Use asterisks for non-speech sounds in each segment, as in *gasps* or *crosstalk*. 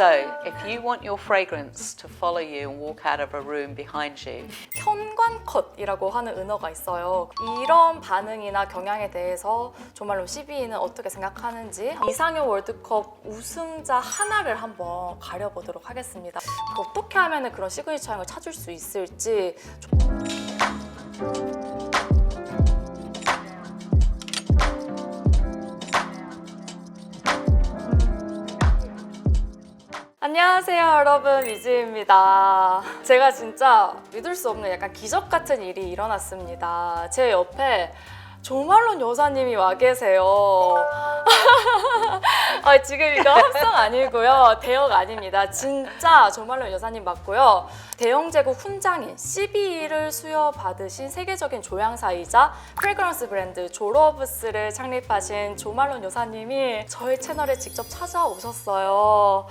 So, if you want your fragrance to follow you and walk out of a room behind you, 현관컷이라고 하는 은어가 있어요. 이런 반응이나 경향에 대해서 조말론 12는 어떻게 생각하는지 이상형 월드컵 우승자 하나를 한번 가려보도록 하겠습니다. 어떻게 하면 그런 시그니처 향을 찾을 수 있을지 안녕하세요 여러분. 위즈입니다. 제가 진짜 믿을 수 없는 약간 기적 같은 일이 일어났습니다. 제 옆에 조말론 여사님이 와 계세요. *laughs* 아, 지금 이거 합성 아니고요. 대역 아닙니다. 진짜 조말론 여사님 맞고요. 대영제국 훈장인 CBE를 수여받으신 세계적인 조향사이자 프레그런스 브랜드 조러브스를 창립하신 조말론 여사님이 저희 채널에 직접 찾아오셨어요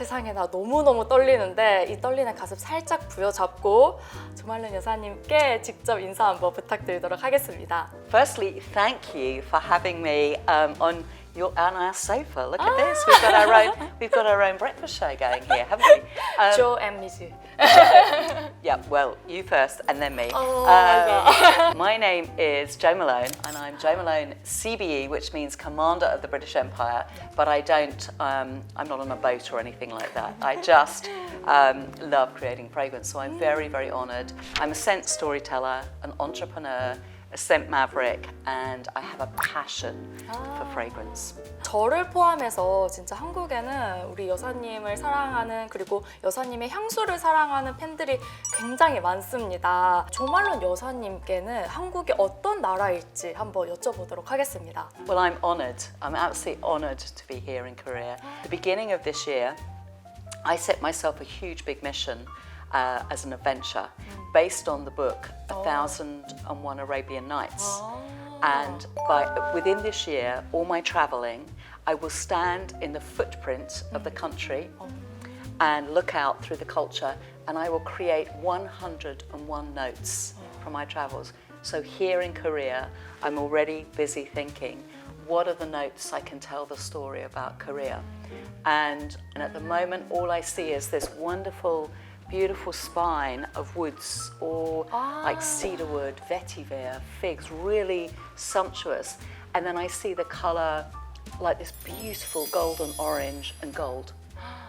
세상에 나 너무너무 떨리는데 이 떨리는 가슴 살짝 부여잡고 조말론 여사님께 직접 인사 한번 부탁드리도록 하겠습니다. firstly, thank you for having me um, on You're on our sofa. Look at this. We've got our own. *laughs* We've got our own breakfast show going here, haven't we? Um, Joe and Mizu. *laughs* yeah. Well, you first, and then me. Oh um, my God. *laughs* my name is Jo Malone, and I'm Jo Malone CBE, which means Commander of the British Empire. But I don't. Um, I'm not on a boat or anything like that. I just um, love creating fragrance, so I'm very, very honoured. I'm a scent storyteller, an entrepreneur a scent maverick, and I have a passion for fragrance. 저를 포함해서 진짜 한국에는 우리 여사님을 사랑하는 그리고 여사님의 향수를 사랑하는 팬들이 굉장히 많습니다. 조말론 여사님께는 한국이 어떤 나라일지 한번 여쭤보도록 하겠습니다. Well, I'm honoured. I'm absolutely honoured to be here in Korea. The beginning of this year, I set myself a huge big mission uh, as an adventure based on the book A Thousand and One Arabian Nights. And by, within this year, all my travelling, I will stand in the footprint of the country and look out through the culture, and I will create 101 notes from my travels. So here in Korea, I'm already busy thinking, what are the notes I can tell the story about Korea? And, and at the moment, all I see is this wonderful, beautiful spine of woods, or like ah. cedarwood, vetiver, figs, really sumptuous. And then I see the colour like this beautiful golden orange and gold.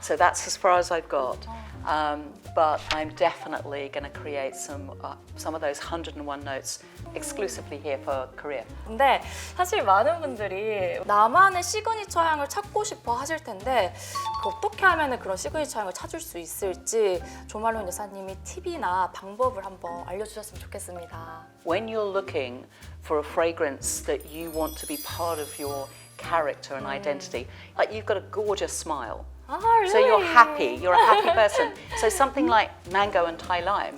So that's as far as I've got. Oh, Um, but I'm definitely going to create some uh, some of those 101 notes exclusively here for Korea. 근데 사실 많은 분들이 나만의 시그니처 향을 찾고 싶어 하실 텐데 그 어떻게 하면 그런 시그니처 향을 찾을 수 있을지 조말론 여사님이 팁이나 방법을 한번 알려주셨으면 좋겠습니다. When you're looking for a fragrance that you want to be part of your character and identity, like you've got a gorgeous smile. 아, So you're happy, you're a happy *laughs* person. So something like mango and Thai lime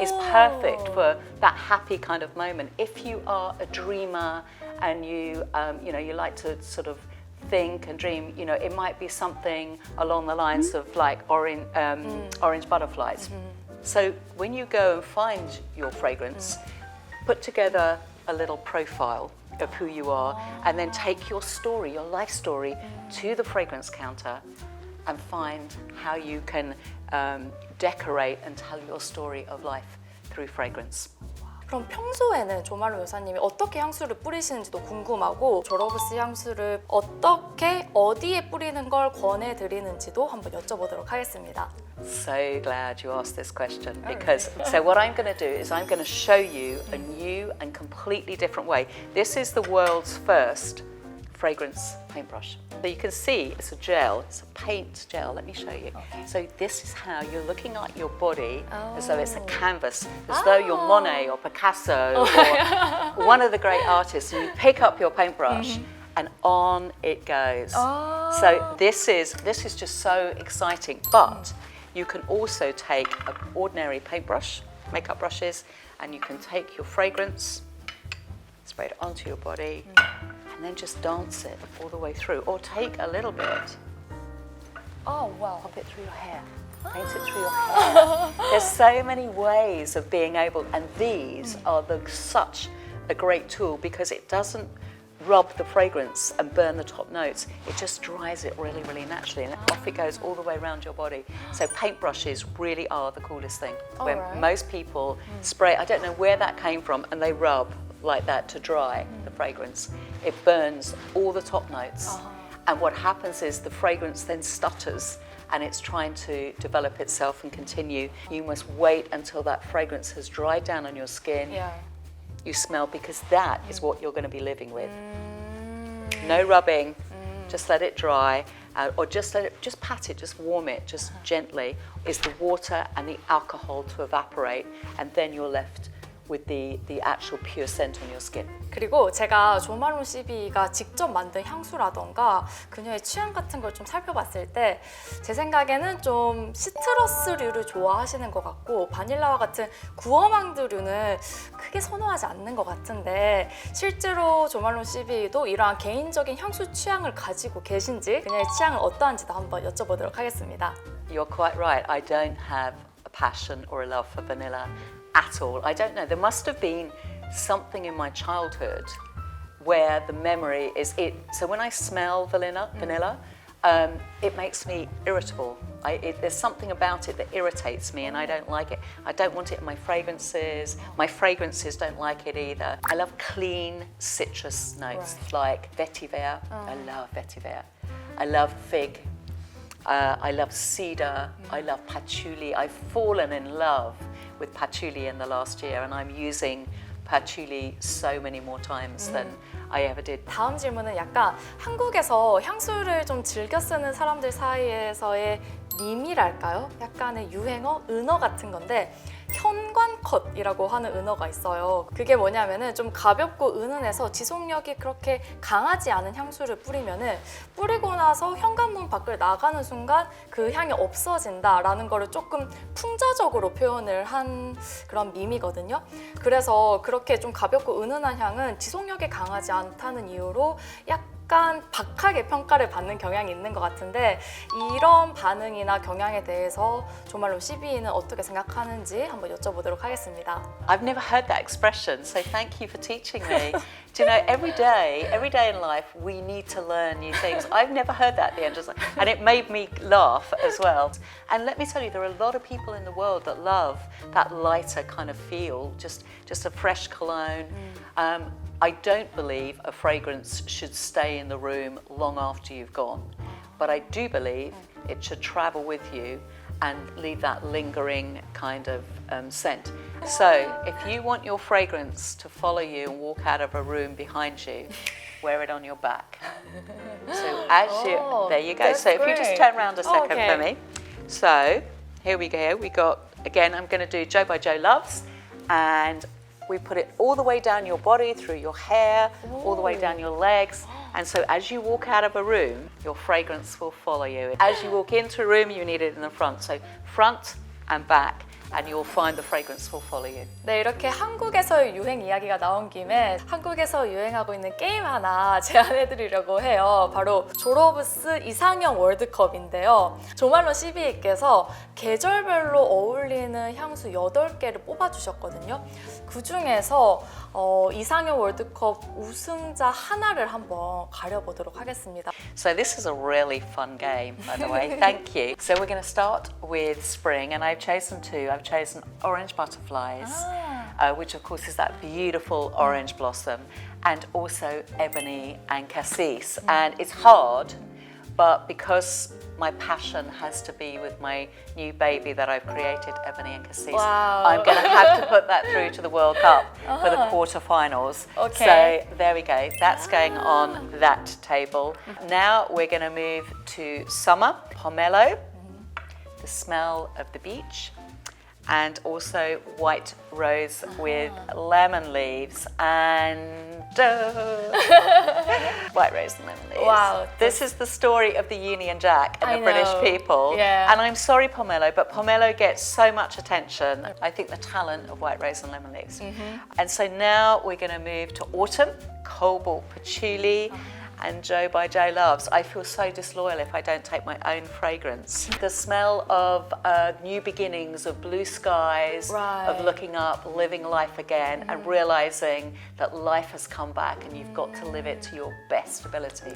is Oh. perfect for oh. that happy kind of moment. If you are a dreamer and you, um, you know, you like to sort of think and dream, you know, it might be something along the lines mm-hmm. of like orange, um, mm. orange butterflies. Mm-hmm. So when you go and find your fragrance, mm. put together a little profile of who you are oh. and then take your story, your life story, to the fragrance counter and find how you can um, decorate and tell your story of life through fragrance. 그럼 평소에는 조말론 여사님이 어떻게 향수를 뿌리시는지도 궁금하고 조러브스 향수를 어떻게 어디에 뿌리는 걸 권해드리는지도 한번 여쭤보도록 하겠습니다. So glad you asked this question because so what I'm going to do is I'm going to show you a new and completely different way. This is the world's first fragrance paintbrush. So you can see it's a gel, it's a paint gel. Let me show you. So this is how you're looking at your body as though it's a oh. canvas, as though you're oh. Monet or Picasso oh. or one of the great artists, and you pick up your paintbrush. Mm-hmm. And on it goes. Oh. So this is this is just so exciting. But you can also take an ordinary paintbrush, makeup brushes, and you can take your fragrance, spray it onto your body, mm. And just dance it all the way through. Or take a little bit, Oh, 와. pop it through your hair, paint it through your hair. *laughs* There's so many ways of being able, and these mm. are the such a great tool because it doesn't rub the fragrance and burn the top notes. It just dries it really, really naturally, and off it goes all the way around your body. So paintbrushes really are the coolest thing. When Alright. most people mm. spray, I don't know where that came from, and they rub like that to dry the mm. fragrance. It burns all the top notes, uh-huh. and what happens is the fragrance then stutters. And it's trying to develop itself and continue. You must wait until that fragrance has dried down on your skin Yeah. you smell because that is what you're going to be living with. Mm. No rubbing, mm. just let it dry, uh, or just let it, just pat it, just warm it, just uh-huh. gently. Is the water and the alcohol to evaporate, and then you're left with the the actual pure scent on your skin. 그리고 제가 조말론 CB가 직접 만든 향수라던가 그녀의 취향 같은 걸 좀 살펴봤을 때 제 생각에는 좀 시트러스류를 좋아하시는 것 같고 바닐라와 같은 구어망드류는 크게 선호하지 않는 것 같은데 실제로 조말론 CB도 이러한 개인적인 향수 취향을 가지고 계신지 그녀의 취향은 어떠한지도 한번 여쭤보도록 하겠습니다. You're quite right. I don't have a passion or a love for vanilla at all. I don't know. There must have been something in my childhood where the memory is it. So when I smell vanilla, vanilla, um, it makes me irritable. I, it, there's something about it that irritates me, and I don't like it. I don't want it in my fragrances. My fragrances don't like it either. I love clean citrus notes like vetiver. I love vetiver. I love fig. Uh, I love cedar. I love patchouli. I've fallen in love with patchouli in the last year, and I'm using patchouli so many more times than I ever did. 다음 질문은 약간 한국에서 향수를 좀 즐겨 쓰는 사람들 사이에서의 밈이랄까요? 약간의 유행어, 은어 같은 건데 현관컷이라고 하는 은어가 있어요. 그게 뭐냐면은 좀 가볍고 은은해서 지속력이 그렇게 강하지 않은 향수를 뿌리면은 뿌리고 나서 현관문 밖을 나가는 순간 그 향이 없어진다라는 거를 조금 풍자적으로 표현을 한 그런 밈이거든요. 그래서 그렇게 좀 가볍고 은은한 향은 지속력이 강하지 않다는 이유로 약 간 박하게 평가를 받는 경향이 있는 것 같은데 이런 반응이나 경향에 대해서 조말로 CB는 어떻게 생각하는지 한번 여쭤보도록 하겠습니다. I've never heard that expression, so thank you for teaching me. Do you know, every day, every day in life, we need to learn new things. I've never heard that at the like- and it made me laugh as well. And let me tell you, there are a lot of people in the world that love that lighter kind of feel, just just a fresh cologne. Um, I don't believe a fragrance should stay in the room long after you've gone, but I do believe it should travel with you and leave that lingering kind of um, scent. So, if you want your fragrance to follow you and walk out of a room behind you, wear it on your back. So, as you, Oh, there you go. So, if you just turn around a second Okay. for me. So, here we go. We got, again, I'm going to do Joe by Joe Loves, and we put it all the way down your body, through your hair, all the way down your legs. And so, as you walk out of a room, your fragrance will follow you. As you walk into a room, you need it in the front. So, front and back, and you'll find the fragrance will follow you. 네, 이렇게 한국에서의 유행 이야기가 나온 김에 한국에서 유행하고 있는 게임 하나 제안해드리려고 해요. 바로 졸업스 이상형 월드컵인데요. 조말로 CB께서 계절별로 어울리는 향수 8개를 뽑아주셨거든요. 그 중에서 어, 이상형 월드컵 우승자 하나를 한번 가려보도록 하겠습니다. So this is a really fun game, by the way. Thank you. So we're going to start with spring, and I've chosen two. I've chosen orange butterflies, ah. uh, which of course is that beautiful orange blossom, and also ebony and cassis. And it's hard, but because my passion has to be with my new baby that I've created, ebony and cassis, Wow. I'm going to have to put that through to the World Cup for the ah. quarterfinals. Okay. So there we go. That's going on ah. that table. Now we're going to move to summer, pomelo, mm-hmm. the smell of the beach, and also white rose with lemon leaves and *laughs* white rose and lemon leaves. Wow, This is the story of the Union Jack and I the British people. Yeah. And I'm sorry, pomelo, but pomelo gets so much attention. I think the talent of white rose and lemon leaves. Mm-hmm. And so now we're going to move to autumn, cobalt patchouli, and Joe by Joe Loves. I feel so disloyal if I don't take my own fragrance. *laughs* The smell of uh, new beginnings, of blue skies, Right. of looking up, living life again, and realizing that life has come back and you've got to live it to your best ability.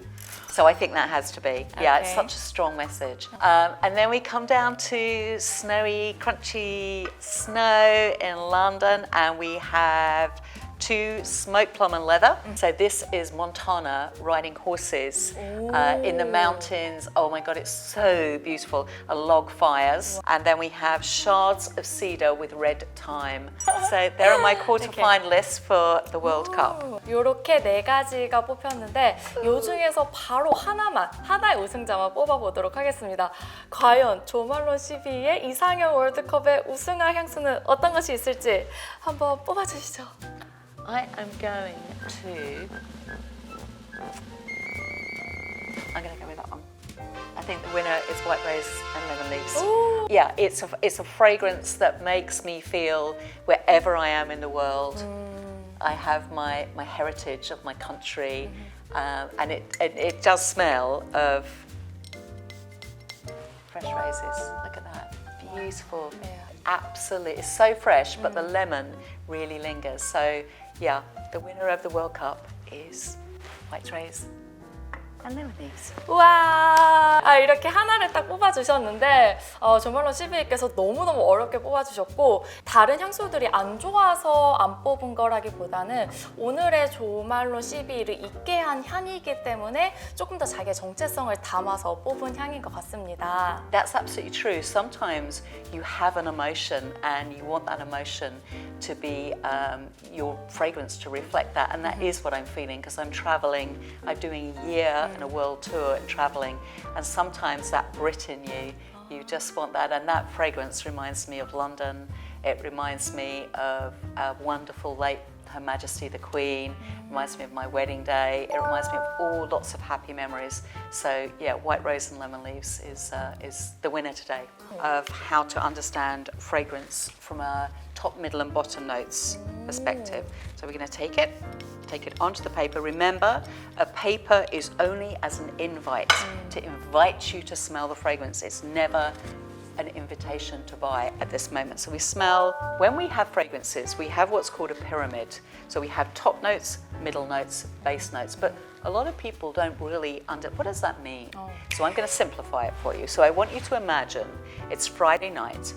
So I think that has to be. Yeah, it's such a strong message. Um, and then we come down to snowy, crunchy snow in London, and we have two smoked plum and leather. So this is Montana riding horses uh, in the mountains. Oh my God, it's so beautiful. A log fires, and then we have shards of cedar with red thyme. So there are my *gasps* quarter finalists for the World Cup. 이렇게 네 가지가 뽑혔는데 이 중에서 바로 하나만 하나의 우승자만 뽑아보도록 하겠습니다. 과연 조말론 12의 이상형 월드컵의 우승할 향수는 어떤 것이 있을지 한번 뽑아주시죠. I am going to. I'm going to go with that one. I think the winner is White Rose and Lemon Leaves. Ooh. Yeah, it's a, it's a fragrance that makes me feel wherever I am in the world, mm. I have my, my heritage of my country, mm-hmm. um, and it, it, it does smell of fresh roses. Look at that. Beautiful. Yeah. Absolutely. It's so fresh, but the mm. lemon really lingers. So, yeah, the winner of the World Cup is White Lemon Leaves. 우와! 아, 이렇게 하나를 딱 뽑아주셨는데, 어, 조말론 12께서 너무너무 어렵게 뽑아주셨고, 다른 향수들이 안 좋아서 안 뽑은 거라기보다는 오늘의 조말론 12를 있게 한 향이기 때문에 조금 더 자기의 정체성을 담아서 뽑은 향인 것 같습니다. That's absolutely true. Sometimes you have an emotion and you want that emotion to be um, your fragrance to reflect that. And that is what I'm feeling because I'm traveling. I'm doing a year and a world tour and traveling. And sometimes that Brit in you, you just want that. And that fragrance reminds me of London. It reminds me of a wonderful late Her Majesty the Queen. Reminds me of my wedding day. It reminds me of all lots of happy memories. So yeah, White Rose and Lemon Leaves is uh, is the winner today of how to understand fragrance from a top, middle, and bottom notes perspective. So we're going to take it, take it onto the paper. Remember, a paper is only as an invite to invite you to smell the fragrance. It's never an invitation to buy at this moment. So we smell, when we have fragrances, we have what's called a pyramid. So we have top notes, middle notes, base notes. But a lot of people don't really under, what does that mean? Oh. So I'm going to simplify it for you. So I want you to imagine it's Friday night.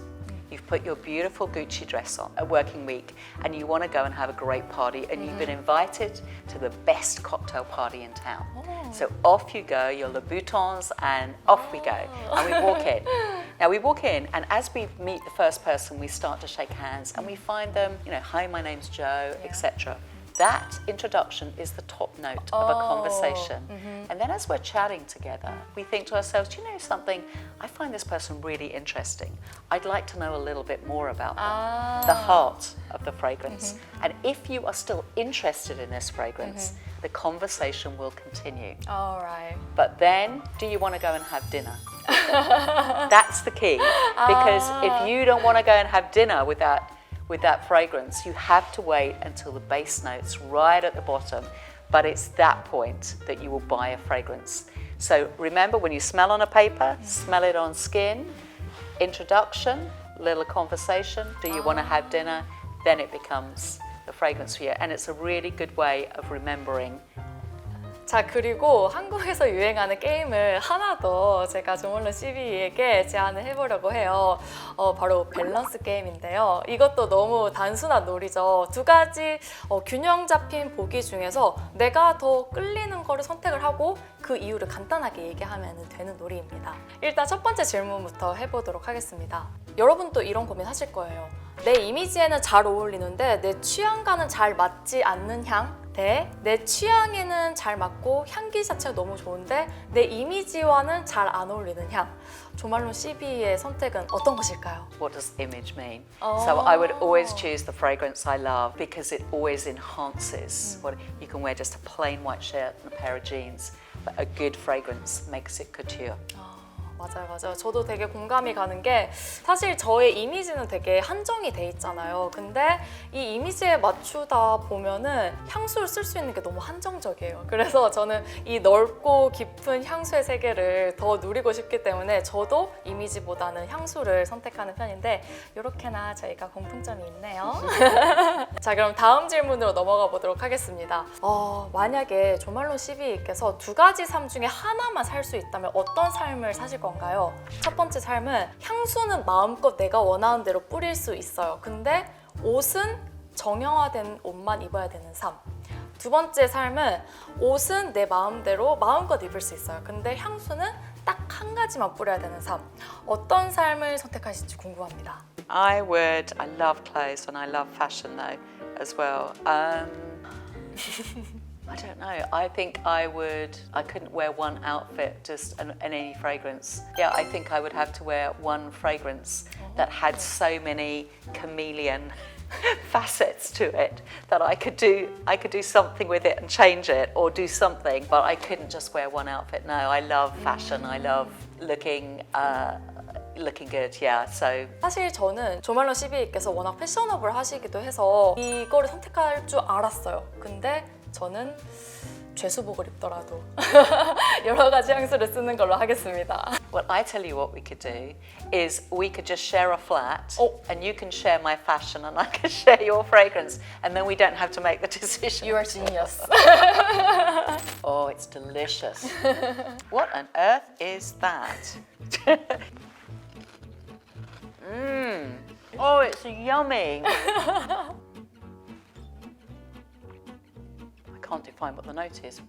You've put your beautiful Gucci dress on, a working week, and you want to go and have a great party, and you've been mm-hmm. invited to the best cocktail party in town. Oh. So off you go, your Louboutins, and off we go. And we walk oh. in. *laughs* Now we walk in, and as we meet the first person, we start to shake hands, and we find them, you know, hi, my name's Joe, etc. That introduction is the top note of a Oh, conversation. Mm-hmm. And then as we're chatting together, we think to ourselves, do you know something? I find this person really interesting. I'd like to know a little bit more about them. Ah. The heart of the fragrance. Mm-hmm. And if you are still interested in this fragrance, mm-hmm. the conversation will continue. Alright. But then, do you want to go and have dinner? *laughs* That's the key. Because if ah. you don't want to go and have dinner with that, with that fragrance, you have to wait until the base notes right at the bottom. But it's that point that you will buy a fragrance. So remember, when you smell on a paper, smell it on skin. Introduction, little conversation. Do you want to have dinner? Then it becomes the fragrance for you. And it's a really good way of remembering 자 그리고 한국에서 유행하는 게임을 하나 더 제가 조멀론 CB에게 제안을 해보려고 해요. 어, 바로 밸런스 게임인데요. 이것도 너무 단순한 놀이죠. 두 가지 어, 균형 잡힌 보기 중에서 내가 더 끌리는 거를 선택을 하고 그 이유를 간단하게 얘기하면 되는 놀이입니다. 일단 첫 번째 질문부터 해보도록 하겠습니다. 여러분도 이런 고민 하실 거예요. 내 이미지에는 잘 어울리는데 내 취향과는 잘 맞지 않는 향? 대 내 취향에는 잘 맞고 향기 자체가 너무 좋은데 내 이미지와는 잘 안 어울리는 향. 조말론 CB의 선택은 어떤 것일까요? what does image mean? So I would always choose the fragrance I love because it always enhances what you can wear just a plain white shirt and a pair of jeans, but a good fragrance makes it couture. 맞아요, 맞아요. 저도 되게 공감이 가는 게 사실 저의 이미지는 되게 한정이 돼 있잖아요. 근데 이 이미지에 맞추다 보면은 향수를 쓸 수 있는 게 너무 한정적이에요. 그래서 저는 이 넓고 깊은 향수의 세계를 더 누리고 싶기 때문에 저도 이미지보다는 향수를 선택하는 편인데 이렇게나 저희가 공통점이 있네요. *laughs* 자, 그럼 다음 질문으로 넘어가 보도록 하겠습니다. 어, 만약에 조말론 CB께서 두 가지 삶 중에 하나만 살 수 있다면 어떤 삶을 사실 건가요? 첫 번째 삶은 향수는 마음껏 내가 원하는 대로 뿌릴 수 있어요. 근데 옷은 정형화된 옷만 입어야 되는 삶. 두 번째 삶은 옷은 내 마음대로 마음껏 입을 수 있어요. 근데 향수는 딱 한 가지만 뿌려야 되는 삶. 어떤 삶을 선택하실지 궁금합니다. I would. I love clothes and I love fashion though as well. Um, *laughs* I don't know. I think I would. I couldn't wear one outfit just and, and any fragrance. Yeah, I think I would have to wear one fragrance that had so many chameleon *laughs* facets to it that I could do. I could do something with it and change it, or do something. But I couldn't just wear one outfit. No, I love fashion. I love looking. Uh, looking good. Yeah. So 사실 저는 조말론 CB께서 워낙 패셔너블 하시기도 해서 이거를 선택할 줄 알았어요. 근데 저는 죄수복을 입더라도 *laughs* 여러 가지 향수를 쓰는 걸로 하겠습니다. Well, I tell you what we could do is we could just share a flat, Oh. and you can share my fashion, and I can *laughs* share your fragrance, and then we don't have to make the *laughs* decision. You are genius. Oh, it's delicious. what on earth is that? Mmm. Oh, it's yummy. Can't define what the note is.